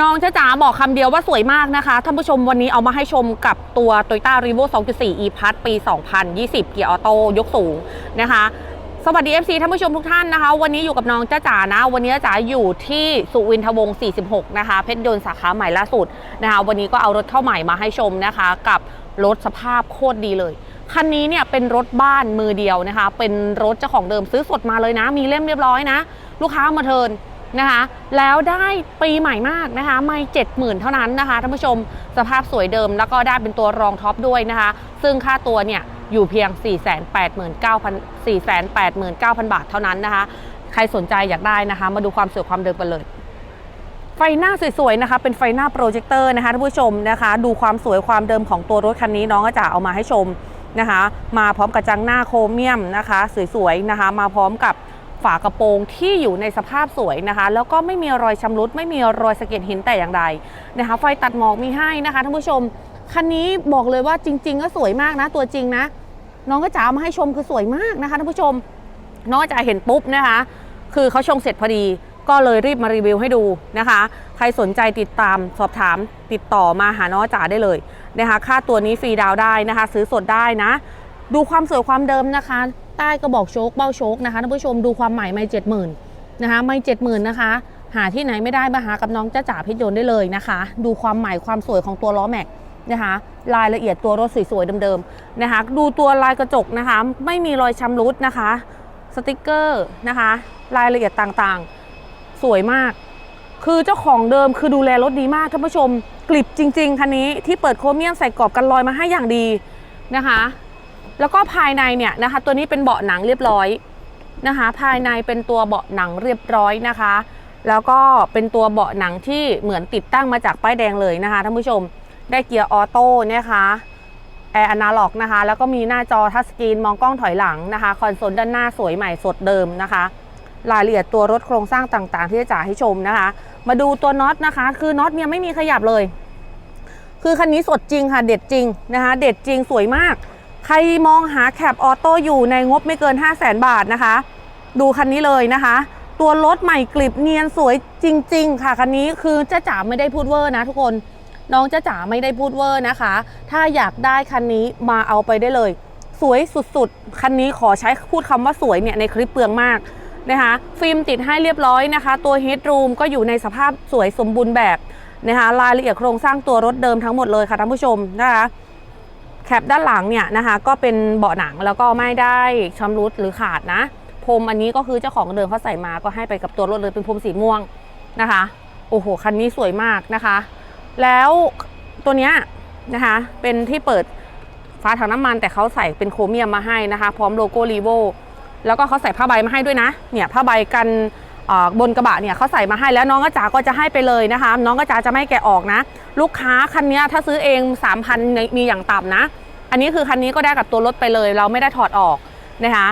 น้องจ้าจ๋าบอกคำเดียวว่าสวยมากนะคะท่านผู้ชมวันนี้เอามาให้ชมกับตัว Toyota r e v o 2.4 e p a s ปี 2020 เกียร์ออโต้ยกสูงนะคะ สวัสดี FC ท่านผู้ชมทุกท่านนะคะ วันนี้อยู่กับน้องจ้าจ๋านะ วันนี้จ้าจ๋าอยู่ที่สุวินทวงศ์ 46 นะคะ เพชรยนต์สาขาใหม่ล่าสุดนะคะ วันนี้ก็เอารถเข้าใหม่มาให้ชมนะคะ กับรถสภาพโคตรดีเลยคันนี้เนี่ยเป็นรถบ้านมือเดียวนะคะ เป็นรถเจ้าของเดิมซื้อสดมาเลยนะ มีเล่มเรียบร้อยนะ ลูกค้ามาเทิร์น นะคะ แล้วได้ปีใหม่มากนะคะไม่เจ็ดหมื่นเท่านั้นนะคะท่านผู้ชมสภาพสวยเดิมแล้วก็ได้เป็นตัวรองท็อปด้วยนะคะ ซึ่งค่าตัวเนี่ยอยู่เพียง 489,000 489,000 บาทเท่านั้นนะคะ ใครสนใจอยากได้นะคะ มาดูความสวยความเดิมกันเลยไฟหน้าสวยๆนะคะ เป็นไฟหน้าโปรเจคเตอร์นะคะท่านผู้ชมนะคะ ดูความสวยความเดิมของตัวรถคันนี้น้องก็จะเอามาให้ชมนะคะ มาพร้อมกับจังหน้าโครเมียมนะคะ สวยๆนะคะ มาพร้อมกับ ฝากระโปรงที่อยู่ในสภาพสวยนะคะ แล้วก็ไม่มีรอยชำรุด ไม่มีรอยสะเก็ดหินแต่อย่างใดนะคะ ไฟตัดหมอกมีให้นะคะท่านผู้ชม คันนี้บอกเลยว่าจริง ๆ ก็สวยมากนะตัวจริงนะ น้องก็จะเอามาให้ชมคือสวยมากนะคะท่านผู้ชม น้องก็จะเห็นปุ๊บนะคะ คือเขาชงเสร็จพอดีก็เลยรีบมารีวิวให้ดูนะคะ ใครสนใจติดตามสอบถามติดต่อมาหาน้องจ๋าได้เลยนะคะ ค่าตัวนี้ฟรีดาวได้นะคะ ซื้อสดได้นะ ดูความสวยความเดิมนะคะ ใต้กระบอกโชคเบ้าโชคนะคะท่านผู้ชมดูความใหม่ไม่เจ็ดหมื่นนะคะไม่เจ็ดหมื่นนะคะ หาที่ไหนไม่ได้มาหากับน้องจ้าจ๋าเพชรยนต์ได้เลยนะคะ ดูความใหม่ความสวยของตัวล้อแม็กนะคะรายละเอียดตัวรถสวยๆเดิมๆนะคะ ดูตัวลายกระจกนะคะ ไม่มีรอยชำรุดนะคะ สติกเกอร์นะคะ รายละเอียดต่างๆ สวยมาก คือเจ้าของเดิมคือดูแลรถดีมากท่านผู้ชมกลิบจริง ๆคันนี้ที่เปิดโครเมียมใส่กรอบกันรอยมาให้อย่างดีนะคะ แล้วก็ภายในเนี่ยนะคะ ตัวนี้เป็นเบาะหนังเรียบร้อยนะคะ ภายในเป็นตัวเบาะหนังเรียบร้อยนะคะ แล้วก็เป็นตัวเบาะหนังที่เหมือนติดตั้งมาจากป้ายแดงเลยนะคะท่านผู้ชมได้เกียร์ออโต้นะคะแอร์อนาล็อกนะคะ แล้วก็มีหน้าจอทัชสกรีนมองกล้องถอยหลังนะคะ คอนโซลด้านหน้าสวยใหม่สดเดิมนะคะรายละเอียดตัวรถโครงสร้างต่างๆ ที่จะจ่ายให้ชมนะคะ มาดูตัวน็อตนะคะ คือน็อตเนี่ยไม่มีขยับเลย คือคันนี้สดจริงค่ะ เด็ดจริงนะคะ เด็ดจริงสวยมาก ใครมองหาแคปออโต้อยู่ในงบไม่เกิน 5 0 0แสนบาทนะคะ ดูคันนี้เลยนะคะ ตัวรถใหม่กลิบเนียนสวยจริง ๆ ค่ะ คันนี้คือจ้าจ๋าไม่ได้พูดเวอร์นะทุกคนน้องจ้าจ๋าไม่ได้พูดเวอร์นะคะ ถ้าอยากได้คันนี้มาเอาไปได้เลย สวยสุดๆ คันนี้ขอใช้พูดคำว่าสวยเนี่ยในคลิปเปลืองมากนะคะ ฟิล์มติดให้เรียบร้อยนะคะ ตัวเฮดรูมก็อยู่ในสภาพสวยสมบูรณ์แบบนะคะ รายละเอียดโครงสร้างตัวรถเดิมทั้งหมดเลยค่ะท่านผู้ชมนะคะ แคปด้านหลังเนี่ยนะคะ ก็เป็นเบาะหนังแล้วก็ไม่ได้ชำรุดหรือขาดนะพรมอันนี้ก็คือเจ้าของเดิมเขาใส่มาก็ให้ไปกับตัวรถเลยเป็นพรมสีม่วงนะคะ โอ้โหคันนี้สวยมากนะคะ แล้วตัวเนี้ยนะคะ เป็นที่เปิดฝาถังน้ำมันแต่เขาใส่เป็นโครเมียมมาให้นะคะ พร้อมโลโก้รีโวแล้วก็เขาใส่ผ้าใบมาให้ด้วยนะ เนี่ยผ้าใบกัน บนกระบะเนี่ยเขาใส่มาให้แล้วน้องกระจ๋าก็จะให้ไปเลยนะคะ น้องกระจ๋าจะไม่แกะออกนะ ลูกค้าคันนี้ถ้าซื้อเอง 3,000 มีอย่างต่ำนะ อันนี้คือคันนี้ก็ได้กับตัวรถไปเลย เราไม่ได้ถอดออกนะคะ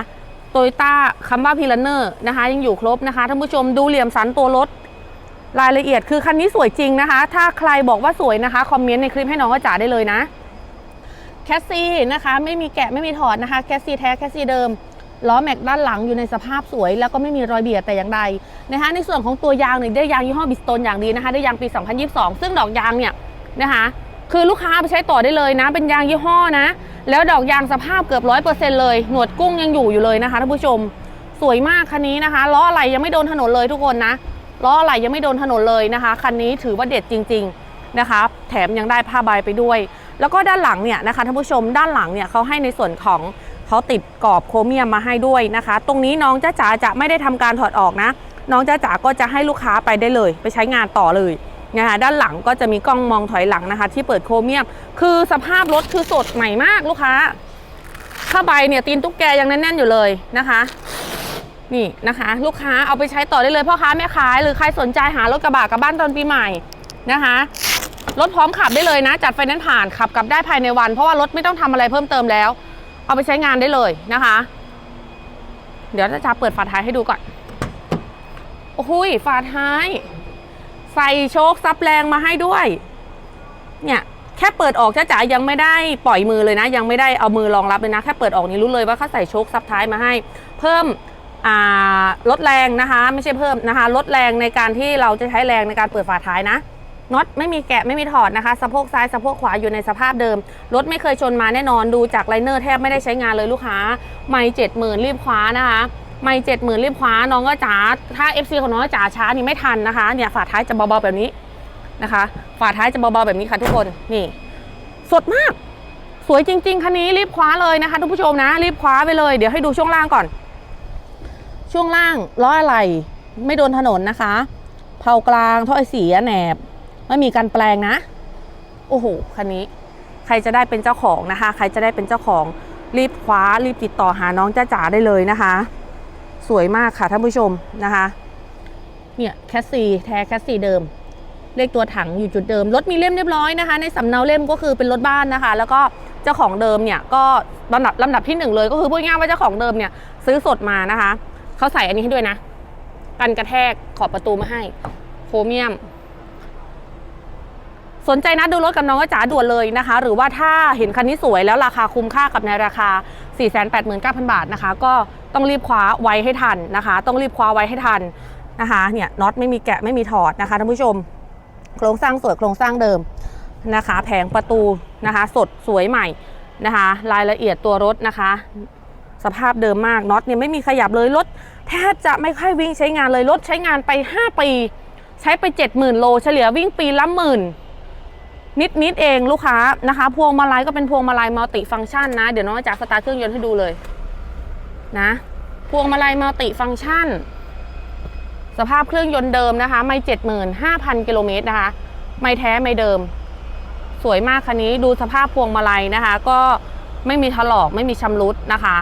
โตโยต้าคัมบ้าพีลันเนอร์นะคะ ยังอยู่ครบนะคะท่านผู้ชมดูเหลี่ยมสันตัวรถรายละเอียดคือคันนี้สวยจริงนะคะ ถ้าใครบอกว่าสวยนะคะคอมเมนต์ในคลิปให้น้องกระจ๋าได้เลยนะแคสซี่นะคะไม่มีแกะไม่มีถอดนะคะแคสซี่แท้แคสซี่เดิม ล้อแม็กด้านหลังอยู่ในสภาพสวย แล้วก็ไม่มีรอยเบียดแต่อย่างใดนะคะในส่วนของตัวยางเนี่ยได้ยางยี่ห้อบิสโตนอย่างดีนะคะได้ยางปี 2022 ซึ่งดอกยางเนี่ยนะคะคือลูกค้าไปใช้ต่อได้เลยนะ เป็นยางยี่ห้อนะ แล้วดอกยางสภาพเกือบร้อยเปอร์เซ็นต์เลย หนวดกุ้งยังอยู่อยู่เลยนะคะท่านผู้ชม สวยมากคันนี้นะคะล้ออะไรยังไม่โดนถนนเลยทุกคนนะล้ออะไรยังไม่โดนถนนเลยนะคะคันนี้ถือว่าเด็ดจริง ๆนะคะ แถมยังได้ผ้าใบไปด้วย แล้วก็ด้านหลังเนี่ยนะคะท่านผู้ชมด้านหลังเนี่ยเขาให้ในส่วนของ เขาติดกรอบโครเมียมมาให้ด้วยนะคะ ตรงนี้น้องจ้าจ๋าจะไม่ได้ทำการถอดออกนะ น้องจ้าจ๋าก็จะให้ลูกค้าไปได้เลย ไปใช้งานต่อเลยนะคะด้านหลังก็จะมีกล้องมองถอยหลังนะคะ ที่เปิดโครเมียม คือสภาพรถคือสดใหม่มากลูกค้าผ้าใบเนี่ยตีนตุ๊กแกยังแน่นๆอยู่เลยนะคะนี่นะคะ ลูกค้าเอาไปใช้ต่อได้เลยพ่อค้าแม่ค้าหรือใครสนใจหารถกระบะกลับบ้านตอนปีใหม่นะคะรถพร้อมขับได้เลยนะ จัดไฟแนนซ์ผ่านขับกลับได้ภายในวัน เพราะว่ารถไม่ต้องทำอะไรเพิ่มเติมแล้ว เอาไปใช้งานได้เลยนะคะ เดี๋ยวจะเปิดฝาท้ายให้ดูก่อน โอ้โหยฝาท้าย ใส่โชคซับแรงมาให้ด้วย เนี่ยแค่เปิดออกจ้าจ๋ายังไม่ได้ปล่อยมือเลยนะ ยังไม่ได้เอามือรองรับเลยนะ แค่เปิดออกนี่รู้เลยว่าเขาใส่โชคซับท้ายมาให้ เพิ่มลดแรงนะคะ ไม่ใช่เพิ่มนะคะ ลดแรงในการที่เราจะใช้แรงในการเปิดฝาท้ายนะ น็อตไม่มีแกะไม่มีถอดนะคะสะโพกซ้ายสะโพกขวาอยู่ในสภาพเดิม รถไม่เคยชนมาแน่นอนดูจากไลเนอร์แทบไม่ได้ใช้งานเลยลูกค้า ไม่เจ็ดหมื่นรีบคว้านะคะไม่เจ็ดหมื่นรีบคว้าน้องก็จ๋าถ้า FC ของน้องก็จ๋าช้านี่ไม่ทันนะคะเนี่ยฝาท้ายจะเบาๆแบบนี้นะคะ ฝาท้ายจะเบาๆแบบนี้ค่ะทุกคนนี่สดมาก สวยจริง ๆคันนี้รีบคว้าเลยนะคะทุกผู้ชมนะ รีบคว้าไปเลยเดี๋ยวให้ดูช่วงล่างก่อน ช่วงล่างล้ออะไรไม่โดนถนนนะคะเผากลางถ้อยเสียแหนบ ไม่มีการแปลงนะ โอ้โหคันนี้ ใครจะได้เป็นเจ้าของนะคะ ใครจะได้เป็นเจ้าของรีบคว้ารีบติดต่อหาน้องจ้าจ๋าได้เลยนะคะ สวยมากค่ะท่านผู้ชมนะคะเนี่ยแคสซีแท้แคสซีเดิม เลขตัวถังอยู่จุดเดิม รถมีเล่มเรียบร้อยนะคะ ในสำเนาเล่มก็คือเป็นรถบ้านนะคะ แล้วก็เจ้าของเดิมเนี่ยก็ลำดับลำดับที่หนึ่งเลยก็คือพูดง่ายว่าเจ้าของเดิมเนี่ยซื้อสดมานะคะเขาใส่อันนี้ให้ด้วยนะ กันกระแทกขอบประตูมาให้โครเมียม สนใจนะดูรถกับน้องก็จ๋าด่วนเลยนะคะ หรือว่าถ้าเห็นคันนี้สวยแล้วราคาคุ้มค่ากับในราคา 489,000 บาทนะคะ ก็ต้องรีบคว้าไว้ให้ทันนะคะ ต้องรีบคว้าไว้ให้ทันนะคะเนี่ยน็อตไม่มีแกะไม่มีถอดนะคะท่านผู้ชม โครงสร้างสวยโครงสร้างเดิมนะคะ แผงประตูนะคะ สดสวยใหม่นะคะ รายละเอียดตัวรถนะคะ สภาพเดิมมากน็อตเนี่ยไม่มีขยับเลยรถแทบจะไม่ค่อยวิ่งใช้งานเลยรถใช้งานไป 5 ปี ใช้ไป 70,000 โล เฉลี่ยวิ่งปีละหมื่น นิดนิดเองลูกค้านะคะ พวงมาลัยก็เป็นพวงมาลัยมัลติฟังก์ชันนะ เดี๋ยวน้องจะสตาร์ทเครื่องยนต์ให้ดูเลยนะ พวงมาลัยมัลติฟังก์ชัน สภาพเครื่องยนต์เดิมนะคะ ไม่เจ็ดหมื่นห้าพันกิโลเมตรนะคะ ไม่แท้ไม่เดิม สวยมากคันนี้ดูสภาพพวงมาลัยนะคะ ก็ไม่มีถลอกไม่มีชำรุดนะคะ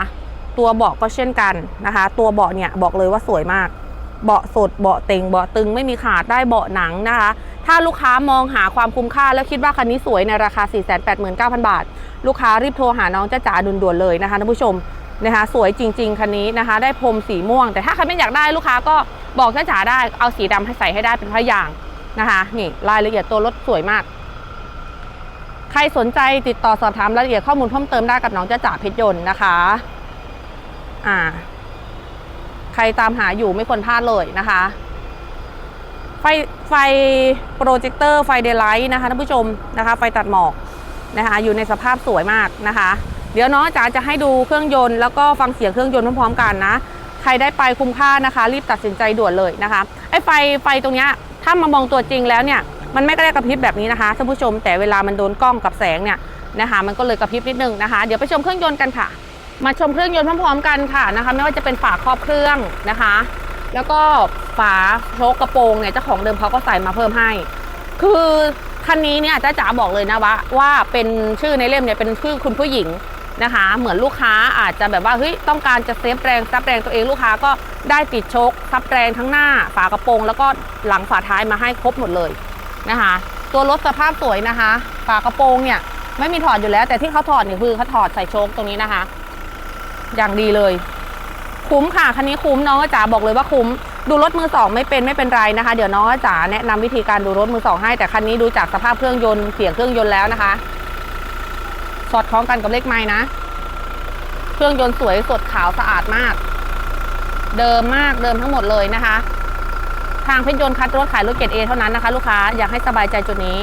ตัวเบาะก็เช่นกันนะคะ ตัวเบาะเนี่ยบอกเลยว่าสวยมาก เบาะสดเบาะเต็งเบาะตึงไม่มีขาดได้เบาะหนังนะคะ ถ้าลูกค้ามองหาความคุ้มค่า แล้วคิดว่าคันนี้สวยในราคา 489,000 บาท ลูกค้ารีบโทรหาน้องจ้าจ๋าด่วนๆเลยนะคะท่านผู้ชมนะคะสวยจริง ๆคันนี้นะคะ ได้พรมสีม่วง แต่ถ้าใครไม่อยากได้ลูกค้าก็บอกจ้าจ๋าได้เอาสีดำให้ใส่ให้ได้เป็นพะย่างนะคะนี่รายละเอียดตัวรถสวยมาก ใครสนใจติดต่อสอบถามรายละเอียดข้อมูลเพิ่มเติมได้กับน้องจ้าจ๋าเพชรยนต์นะคะอ่าใครตามหาอยู่ไม่ควรพลาดเลยนะคะ ไฟไฟโปรเจคเตอร์ไฟเดลไลท์นะคะท่านผู้ชมนะคะไฟตัดหมอกนะคะอยู่ในสภาพสวยมากนะคะ เดี๋ยวน้องจ๋าจะให้ดูเครื่องยนต์แล้วก็ฟังเสียงเครื่องยนต์พร้อมๆกันนะใครได้ไปคุ้มค่านะคะ รีบตัดสินใจด่วนเลยนะคะไอ้ไฟไฟตรงเนี้ยถ้ามามองตัวจริงแล้วเนี่ยมันไม่กระกระพริบแบบนี้นะคะท่านผู้ชม แต่เวลามันโดนกล้องกับแสงเนี่ยนะคะ มันก็เลยกระพริบนิดนึงนะคะ เดี๋ยวไปชมเครื่องยนต์กันค่ะ มาชมเครื่องยนต์พร้อมๆกันค่ะนะคะ ไม่ว่าจะเป็นฝาครอบเครื่องนะคะ แล้วก็ฝาโชกกระโปรงเนี่ยเจ้าของเดิมเขาก็ใส่มาเพิ่มให้ คือคันนี้เนี่ยจ้าจ๋าบอกเลยนะว่าว่าเป็นชื่อในเล่มเนี่ยเป็นชื่อคุณผู้หญิงนะคะ เหมือนลูกค้าอาจจะแบบว่าเฮ้ยต้องการจะเซฟแรงซับแรงตัวเองลูกค้าก็ได้ติดโชคซับแรงทั้งหน้าฝากระโปรง แล้วก็หลังฝาท้ายมาให้ครบหมดเลยนะคะ ตัวรถสภาพสวยนะคะ ฝากระโปรงเนี่ยไม่มีถอดอยู่แล้ว แต่ที่เขาถอดเนี่ยคือเขาถอดใส่โชคตรงนี้นะคะ อย่างดีเลย คุ้มค่ะ คันนี้คุ้มน้องจ๋าบอกเลยว่าคุ้ม ดูรถมือสองไม่เป็นไม่เป็นไรนะคะ เดี๋ยวน้องจ๋าแนะนำวิธีการดูรถมือสองให้ แต่คันนี้ดูจากสภาพเครื่องยนต์เสียงเครื่องยนต์แล้วนะคะ สอดคล้องกันกับเลขไม้นะ เครื่องยนต์สวยสดขาวสะอาดมาก เดิมมากเดิมทั้งหมดเลยนะคะ ทางเพชรยนต์คัดรถขายรถเกรดเอเท่านั้นนะคะ ลูกค้าอยากให้สบายใจจุดนี้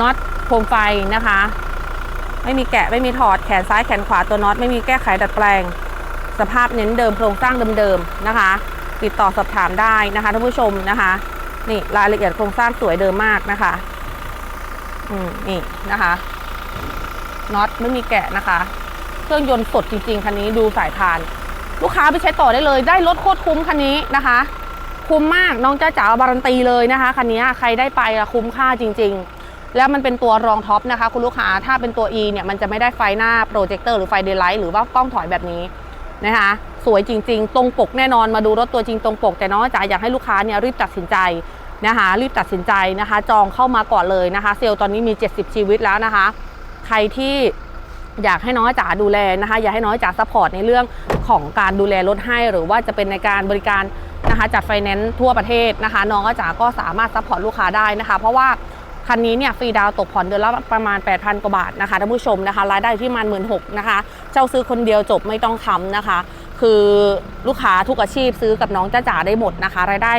น็อตโคมไฟนะคะ ไม่มีแกะไม่มีถอดแขนซ้ายแขนขวาตัวน็อตไม่มีแก้ไขดัดแปลง สภาพเน้นเดิมโครงสร้างเดิมๆนะคะ ติดต่อสอบถามได้นะคะท่านผู้ชมนะคะ นี่รายละเอียดโครงสร้างสวยเดิมมากนะคะอืมนี่นะคะน็อตไม่มีแกะนะคะ เครื่องยนต์สดจริง ๆ คันนี้ดูสายพาน ลูกค้าไปใช้ต่อได้เลย ได้รถโคตรคุ้มคันนี้นะคะ คุ้มมากน้องจ้าจ๋าบารันตีเลยนะคะคันนี้ใครได้ไปอะคุ้มค่าจริง ๆ แล้วมันเป็นตัวรองท็อปนะคะ คุณลูกค้าถ้าเป็นตัว E เนี่ยมันจะไม่ได้ไฟหน้าโปรเจคเตอร์หรือไฟเดย์ไลท์หรือว่ากล้องถอยแบบนี้ นะคะ สวยจริง ๆ ตรงปกแน่นอนมาดูรถตัวจริงตรงปก แต่น้องจ๋าอยากให้ลูกค้าเนี่ยรีบตัดสินใจนะคะ รีบตัดสินใจนะคะ จองเข้ามาก่อนเลยนะคะ เซลล์ตอนนี้มี 70 ชีวิตแล้วนะคะ ใครที่อยากให้น้องจ๋าดูแลนะคะ อยากให้น้องจ๋าซัพพอร์ตในเรื่องของการดูแลรถให้ หรือว่าจะเป็นในการบริการนะคะจัดไฟแนนซ์ทั่วประเทศนะคะ น้องจ๋าก็สามารถซัพพอร์ตลูกค้าได้นะคะ เพราะว่า คันนี้เนี่ยฟรีดาวตกผ่อนเดือนละประมาณ 8,000 กว่าบาทนะคะท่านผู้ชมนะคะรายได้ที่มาณหมื่นหกนะคะเจ้าซื้อคนเดียวจบไม่ต้องค้ำนะคะ คือลูกค้าทุกอาชีพซื้อกับน้องจ้าจ๋าได้หมดนะคะ รายได้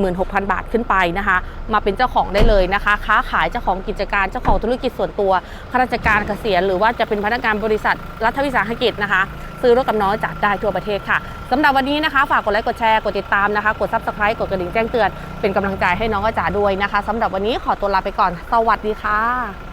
16,000 บาทขึ้นไปนะคะ มาเป็นเจ้าของได้เลยนะคะ ค้าขายเจ้าของกิจการเจ้าของธุรกิจส่วนตัวข้าราชการเกษียณหรือว่าจะเป็นพนักงานบริษัทรัฐวิสาหกิจนะคะ ซื้อรถกับน้องจ๋าได้ทั่วประเทศค่ะสำหรับวันนี้นะคะฝากกดไลค์กดแชร์กดติดตามนะคะกด subscribe กดกระดิ่งแจ้งเตือนเป็นกำลังใจให้น้องจ๋าด้วยนะคะสำหรับวันนี้ขอตัวลาไปก่อน สวัสดีค่ะ